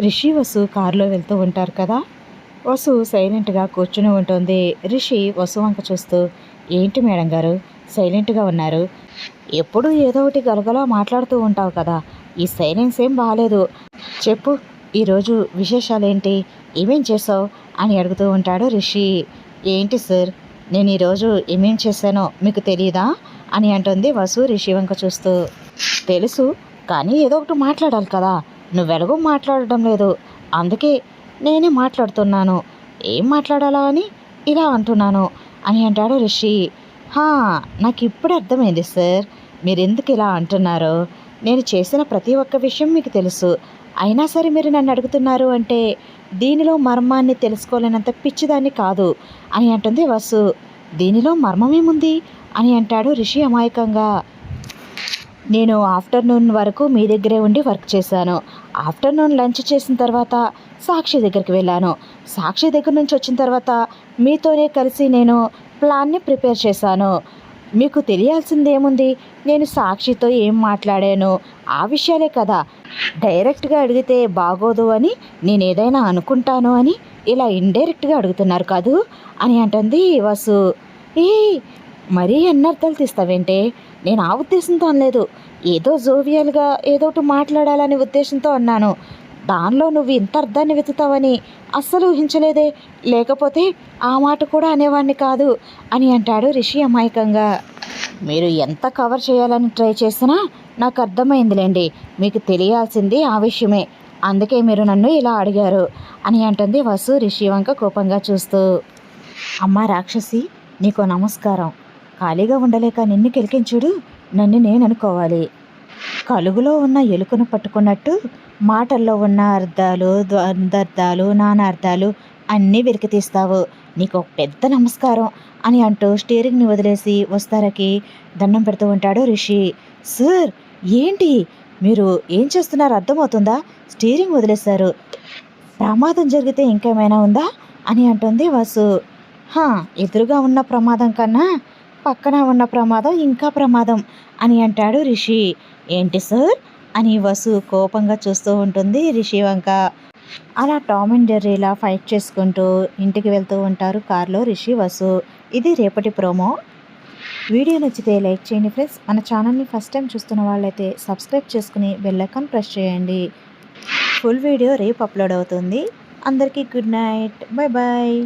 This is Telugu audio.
రిషి వసు కారులో వెళ్తూ ఉంటారు కదా. వసు సైలెంట్గా కూర్చుని ఉంటుంది. రిషి వసు వంక చూస్తూ ఏంటి మేడం గారు? సైలెంట్గా ఉన్నారు. ఎప్పుడు ఏదో ఒకటి గలగలా మాట్లాడుతూ ఉంటావు కదా. ఈ సైలెన్స్ ఏం బాగాలేదు చెప్పు ఈరోజు విశేషాలు ఏంటి ఏమేం చేసావు? అని అడుగుతూ ఉంటాడు రిషి. ఏంటి సార్? నేను ఈరోజు ఏమేం చేశానో మీకు తెలియదా అని అంటుంది వసు రిషి వంక చూస్తూ. తెలుసు కానీ ఏదో ఒకటి మాట్లాడాలి కదా. నువ్వెలాగో మాట్లాడటం లేదు. అందుకే నేనే మాట్లాడుతున్నాను. ఏం మాట్లాడాలా అని ఇలా అంటున్నాను అని అంటాడు రిషి. హా నాకు ఇప్పుడు అర్థమైంది సార్. మీరు ఎందుకు ఇలా అంటున్నారో? నేను చేసిన ప్రతి ఒక్క విషయం మీకు తెలుసు. అయినా సరే మీరు నన్ను అడుగుతున్నారు అంటే దీనిలో మర్మాన్ని తెలుసుకోలేనంత పిచ్చిదాన్ని కాదు అని అంటుంది వసు. దీనిలో మర్మమేముంది? అని అంటాడు రిషి అమాయకంగా. నేను ఆఫ్టర్నూన్ వరకు మీ దగ్గరే ఉండి వర్క్ చేశాను. ఆఫ్టర్నూన్ లంచ్ చేసిన తర్వాత సాక్షి దగ్గరికి వెళ్ళాను. సాక్షి దగ్గర నుంచి వచ్చిన తర్వాత మీతోనే కలిసి నేను ప్లాన్ని ప్రిపేర్ చేశాను. మీకు తెలియాల్సింది ఏముంది? నేను సాక్షితో ఏం మాట్లాడాను? ఆ విషయాలే కదా. డైరెక్ట్గా అడిగితే బాగోదు అని నేను ఏదైనా అనుకుంటాను అని ఇలా ఇండైరెక్ట్గా అడుగుతున్నారు కాదు? అని అంటుంది వసు. ఏ మరీ ఎన్నర్థాలు తీస్తావేంటే? నేను ఆ ఉద్దేశంతో అనలేదు. ఏదో జోవియల్గా ఏదో ఒకటి మాట్లాడాలనే ఉద్దేశంతో అన్నాను. దానిలో నువ్వు ఇంత అర్థాన్ని వెతుతావని అస్సలు ఊహించలేదే. లేకపోతే ఆ మాట కూడా అనేవాడిని కాదు అని అంటాడు రిషి అమాయకంగా. మీరు ఎంత కవర్ చేయాలని ట్రై చేసినా నాకు అర్థమైందిలేండి. మీకు తెలియాల్సింది ఆ విషయమే. అందుకే మీరు నన్ను ఇలా అడిగారు అని అంటుంది వసు రిషి వంక కోపంగా చూస్తూ. అమ్మ రాక్షసి నీకో నమస్కారం. ఖాళీగా ఉండలేక నిన్ను కెలికించుడు నన్ను నేను అనుకోవాలి. కలుగులో ఉన్న ఎలుకను పట్టుకున్నట్టు మాటల్లో ఉన్న అర్థాలు ద్వందర్థాలు నానార్థాలు అన్నీ వెలికి తీస్తావు. నీకు ఒక పెద్ద నమస్కారం అని అంటూ స్టీరింగ్ని వదిలేసి వస్తారకి దండం పెడుతూ ఉంటాడు రిషి. సార్ ఏంటి? మీరు ఏం చేస్తున్నారో? అర్థమవుతుందా? స్టీరింగ్ వదిలేశారు. ప్రమాదం జరిగితే ఇంకేమైనా ఉందా? అని అంటుంది వాసు. హా ఎదురుగా ఉన్న ప్రమాదం కన్నా పక్కన ఉన్న ప్రమాదం ఇంకా ప్రమాదం అని అంటాడు రిషి. ఏంటి సార్? అని వసు కోపంగా చూస్తూ ఉంటుంది రిషి వంక. అలా టామ్ అండ్ జెర్రీలా ఫైట్ చేసుకుంటూ ఇంటికి వెళ్తూ ఉంటారు కార్లో రిషి వసు. ఇది రేపటి ప్రోమో. వీడియో నచ్చితే లైక్ చేయండి ఫ్రెండ్స్. మన ఛానల్ని ఫస్ట్ టైం చూస్తున్న వాళ్ళైతే సబ్స్క్రైబ్ చేసుకుని బెల్లైకాన్ ప్రెస్ చేయండి. ఫుల్ వీడియో రేపు అప్లోడ్ అవుతుంది. అందరికీ గుడ్ నైట్. Bye bye